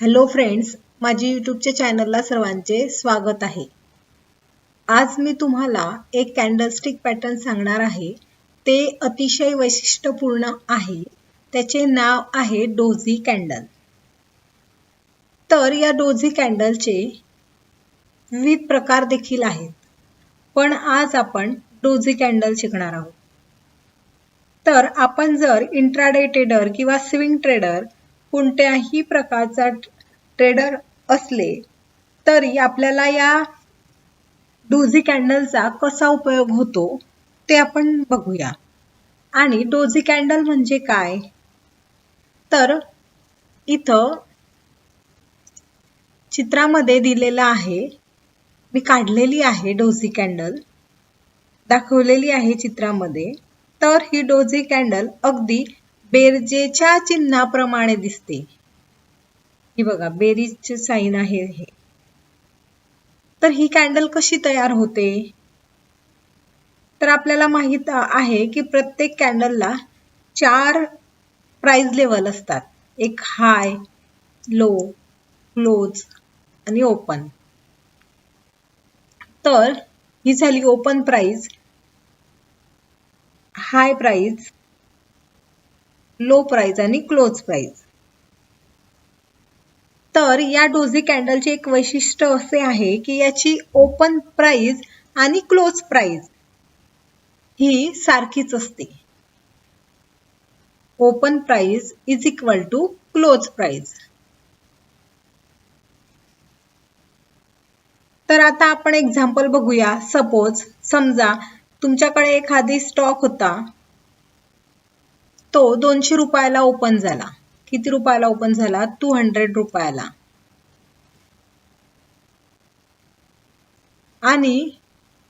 Hello friends माझी यूट्यूबच्या चॅनलला सर्वांचे स्वागत आहे. आज मी तुम्हाला एक कॅन्डलस्टिक पॅटर्न सांगणार आहे. ते अतिशय वैशिष्ट्यपूर्ण आहे. त्याचे नाव आहे डोझी कॅन्डल तर या डोझी कॅन्डलचे विविध प्रकार देखील आहेत. पण आज आपण डोझी कॅन्डल शिकणार आहोत. तर आपण जर इंट्राडे ट्रेडर किंवा स्विंग ट्रेडर कोणत्याही प्रकारचा ट्रेडर असले तरी आपल्याला या डोझी कॅन्डलचा कसा उपयोग होतो ते आपण बघूया. आणि डोझी कॅन्डल म्हणजे काय? तर इथं चित्रामध्ये दिलेलं आहे मी काढलेली आहे डोझी कॅन्डल दाखवलेली आहे चित्रामध्ये. तर ही डोझी कॅन्डल अगदी बेरजेच्या चिन्हाप्रमाणे दिसते. ही बघा बेरीजचे साईन आहे हे. तर ही कॅन्डल कशी तयार होते? तर आपल्याला माहीत आहे की प्रत्येक कॅन्डलला चार प्राइस लेवल असतात. एक हाय लो क्लोज आणि ओपन तर ही झाली open price high price low price आणि क्लोज प्राइस तर या डोझी कॅन्डलचे एक वैशिष्ट्य असे आहे की याची ओपन प्राइस आणि क्लोज प्राइस ही सारखीच असते. Open price is equal to close price तर आता आपण एक्झाम्पल बघूया. सपोज समजा तुमच्याकडे एखादी स्टॉक होता. तो दोनशे रुपयाला ओपन झाला. किती रुपयाला ओपन झाला? टू हंड्रेड रुपयाला. आणि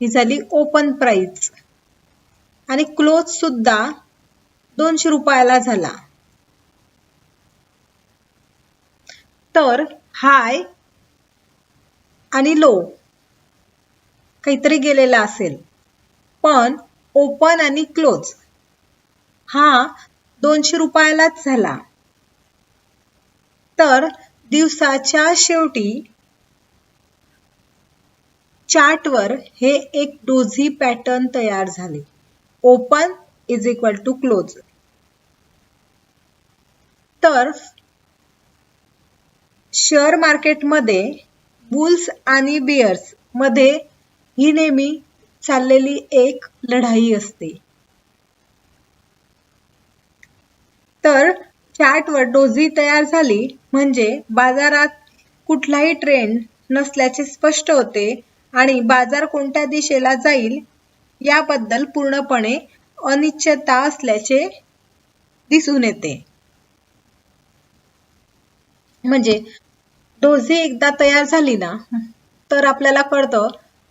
ही झाली ओपन प्राइस आणि क्लोज सुद्धा दोनशे रुपयाला झाला. तर हाय आणि लो काहीतरी गेलेला असेल. पण ओपन आणि क्लोज हा दोनशे रुपयालाच झाला. तर दिवसाच्या शेवटी चार्टवर हे एक डोझी पॅटर्न तयार झाले. Open is equal to close तर शेअर मार्केटमध्ये बुल्स आणि बियर्समध्ये ही नेहमी चाललेली एक लढाई असते. तर चार्टवर डोझी तयार झाली म्हणजे बाजारात कुठलाही ट्रेंड नसल्याचे स्पष्ट होते आणि बाजार कोणत्या दिशेला जाईल याबद्दल पूर्णपणे अनिश्चितता असल्याचे दिसून येते. म्हणजे डोझी एकदा तयार झाली ना तर आपल्याला कळतं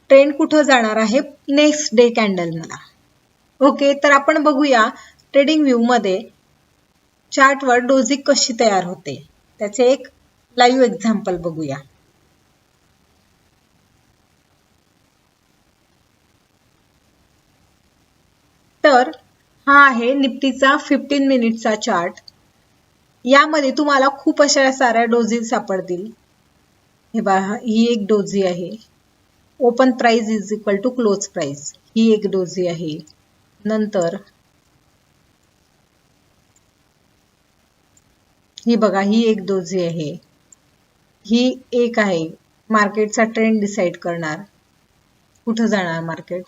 ट्रेंड कुठं जाणार आहे नेक्स्ट डे कॅन्डलला ओके तर आपण बघूया ट्रेडिंग व्ह्यू मध्ये चार्टवर डोजी कशी तयार होते? त्याचे एक लाईव्ह एक्झाम्पल बघूया. तर हा आहे निफ्टीचा फिफ्टीन मिनिटचा चार्ट यामध्ये तुम्हाला खूप अशा साऱ्या डोझी सापडतील. हे बा ही एक डोझी आहे. Open price is equal to close price ही एक डोझी आहे. नंतर ही बघा ही एक दोजी आहे. ही एक आहे. मार्केटचा ट्रेंड डिसाईड करणार. कुठं जाणार मार्केट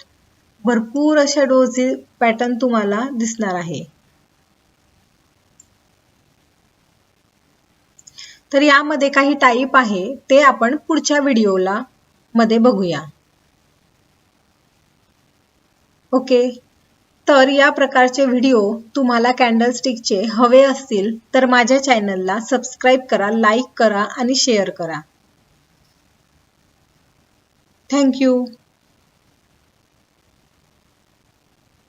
भरपूर अशा डोजी पॅटर्न तुम्हाला दिसणार आहे. तर यामध्ये काही टाईप आहे ते आपण पुढच्या व्हिडिओला मध्ये बघूया. ओके तर या प्रकारचे व्हिडिओ तुम्हाला कॅन्डलस्टिकचे हवे असतील तर माझ्या चॅनलला सबस्क्राईब करा लाईक करा आणि शेअर करा. थँक्यू